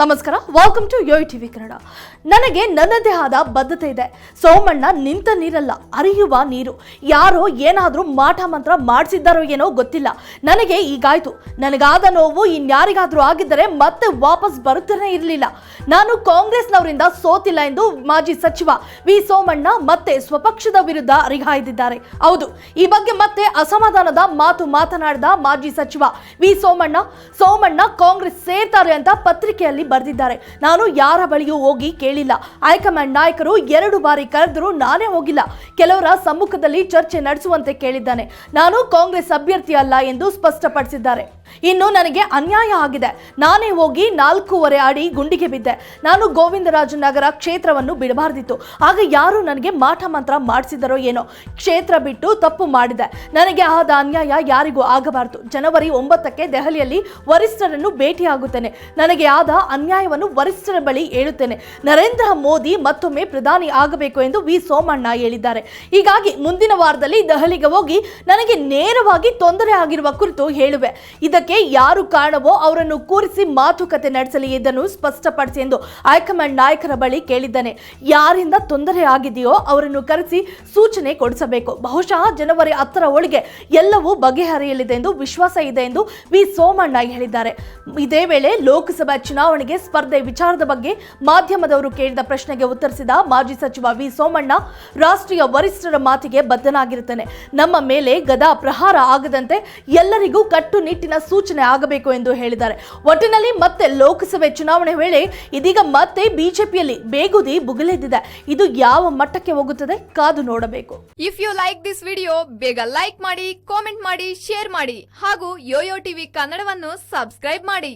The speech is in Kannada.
ನಮಸ್ಕಾರ welcome to Yo TV Kannada ನನಗೆ ನನ್ನದೇ ಆದ ಬದ್ಧತೆ ಇದೆ. ಸೋಮಣ್ಣ ನಿಂತ ನೀರಲ್ಲ ಅರಿಯುವ ನೀರು. ಯಾರೋ ಏನಾದರೂ ಮಾಟ ಮಂತ್ರ ಮಾಡಿಸಿದ್ದಾರೋ ಏನೋ ಗೊತ್ತಿಲ್ಲ. ನನಗೆ ಈಗಾಯ್ತು. ನನಗಾದ ನೋವು ಇನ್ಯಾರಿಗಾದ್ರೂ ಆಗಿದ್ದರೆ ಮತ್ತೆ ವಾಪಸ್ ಬರುತ್ತೇನೆ ಇರಲಿಲ್ಲ. ನಾನು ಕಾಂಗ್ರೆಸ್ನವರಿಂದ ಸೋತಿಲ್ಲ ಎಂದು ಮಾಜಿ ಸಚಿವ ವಿ. ಸೋಮಣ್ಣ ಮತ್ತೆ ಸ್ವಪಕ್ಷದ ವಿರುದ್ಧ ಅರಿಹಾಯ್ದಿದ್ದಾರೆ ಹೌದು, ಈ ಬಗ್ಗೆ ಮತ್ತೆ ಅಸಮಾಧಾನದ ಮಾತು ಮಾತನಾಡಿದ ಮಾಜಿ ಸಚಿವ ವಿ. ಸೋಮಣ್ಣ. ಸೋಮಣ್ಣ ಕಾಂಗ್ರೆಸ್ ಸೇರ್ತಾರೆ ಅಂತ ಪತ್ರಿಕೆಯಲ್ಲಿ ಬರೆದಿದ್ದಾರೆ. ನಾನು ಯಾರ ಬಳಿಯೂ ಹೋಗಿ ಕೇಳಿಲ್ಲ. ಹೈಕಮಾಂಡ್ ನಾಯಕರು ಎರಡು ಬಾರಿ ಕರೆದರೂ ನಾನೇ ಹೋಗಿಲ್ಲ. ಕೆಲವರ ಸಮ್ಮುಖದಲ್ಲಿ ಚರ್ಚೆ ನಡೆಸುವಂತೆ ಕೇಳಿದ್ದಾನೆ. ನಾನು ಕಾಂಗ್ರೆಸ್ ಅಭ್ಯರ್ಥಿ ಅಲ್ಲ ಎಂದು ಸ್ಪಷ್ಟಪಡಿಸಿದ್ದಾರೆ. ಇನ್ನು ನನಗೆ ಅನ್ಯಾಯ ಆಗಿದೆ. ನಾನೇ ಹೋಗಿ ನಾಲ್ಕೂವರೆ ಅಡಿ ಗುಂಡಿಗೆ ಬಿದ್ದೆ. ನಾನು ಗೋವಿಂದರಾಜನಗರ ಕ್ಷೇತ್ರವನ್ನು ಬಿಡಬಾರ್ದಿತ್ತು. ಆಗ ಯಾರು ನನಗೆ ಮಾಟ ಮಂತ್ರ ಮಾಡಿಸಿದರೋ ಏನೋ. ಕ್ಷೇತ್ರ ಬಿಟ್ಟು ತಪ್ಪು ಮಾಡಿದೆ. ನನಗೆ ಆದ ಅನ್ಯಾಯ ಯಾರಿಗೂ ಆಗಬಾರದು. ಜನವರಿ ಒಂಬತ್ತಕ್ಕೆ ದೆಹಲಿಯಲ್ಲಿ ವರಿಷ್ಠರನ್ನು ಭೇಟಿಯಾಗುತ್ತೇನೆ. ನನಗೆ ಆದ ಅನ್ಯಾಯವನ್ನು ವರಿಷ್ಠರ ಬಳಿ ಹೇಳುತ್ತೇನೆ. ನರೇಂದ್ರ ಮೋದಿ ಮತ್ತೊಮ್ಮೆ ಪ್ರಧಾನಿ ಆಗಬೇಕು ಎಂದು ವಿ. ಸೋಮಣ್ಣ ಹೇಳಿದ್ದಾರೆ. ಹೀಗಾಗಿ ಮುಂದಿನ ವಾರದಲ್ಲಿ ದೆಹಲಿಗೆ ಹೋಗಿ ನನಗೆ ನೇರವಾಗಿ ತೊಂದರೆ ಆಗಿರುವ ಕುರಿತು ಹೇಳುವೆ. ಇದಕ್ಕೆ ಯಾರು ಕಾರಣವೋ ಅವರನ್ನು ಕೂರಿಸಿ ಮಾತುಕತೆ ನಡೆಸಲಿ ಇದನ್ನು ಸ್ಪಷ್ಟಪಡಿಸಿ ಎಂದು ಹೈಕಮಾಂಡ್ ನಾಯಕರ ಬಳಿ ಕೇಳಿದ್ದಾನೆ. ಯಾರಿಂದ ತೊಂದರೆ ಆಗಿದೆಯೋ ಅವರನ್ನು ಕರೆಸಿ ಸೂಚನೆ ಕೊಡಿಸಬೇಕು. ಬಹುಶಃ ಜನವರಿ ಹತ್ತರ ಒಳಗೆ ಎಲ್ಲವೂ ಬಗೆಹರಿಯಲಿದೆ ಎಂದು ವಿಶ್ವಾಸ ಇದೆ ಎಂದು ವಿ. ಸೋಮಣ್ಣ ಹೇಳಿದ್ದಾರೆ. ಇದೇ ವೇಳೆ ಲೋಕಸಭಾ ಚುನಾವಣೆಗೆ ಸ್ಪರ್ಧೆ ವಿಚಾರದ ಬಗ್ಗೆ ಮಾಧ್ಯಮದವರು ಕೇಳಿದ ಪ್ರಶ್ನೆಗೆ ಉತ್ತರಿಸಿದ ಮಾಜಿ ಸಚಿವ ವಿ. ಸೋಮಣ್ಣ, ರಾಷ್ಟ್ರೀಯ ವರಿಷ್ಠರ ಮಾತಿಗೆ ಬದ್ಧನಾಗಿರುತ್ತೇನೆ. ನಮ್ಮ ಮೇಲೆ ಗದಾ ಪ್ರಹಾರ ಆಗದಂತೆ ಎಲ್ಲರಿಗೂ ಕಟ್ಟುನಿಟ್ಟಿನ ಸೂಚನೆ ಆಗಬೇಕು ಎಂದು ಹೇಳಿದ್ದಾರೆ. ಒಟ್ಟಿನಲ್ಲಿ ಮತ್ತೆ ಲೋಕಸಭೆ ಚುನಾವಣೆ ವೇಳೆ ಇದೀಗ ಮತ್ತೆ ಬಿಜೆಪಿಯಲ್ಲಿ ಬೇಗುದಿ ಬುಗಿಲೆದ್ದಿದೆ. ಇದು ಯಾವ ಮಟ್ಟಕ್ಕೆ ಹೋಗುತ್ತದೆ? ಕಾದು ನೋಡಬೇಕು. If you like this video ಬೇಗ ಲೈಕ್ ಮಾಡಿ ಕಾಮೆಂಟ್ ಮಾಡಿ ಶೇರ್ ಮಾಡಿ ಹಾಗೂ ಯೋಯೋ ಟಿವಿ ಕನ್ನಡವನ್ನು ಸಬ್ಸ್ಕ್ರೈಬ್ ಮಾಡಿ.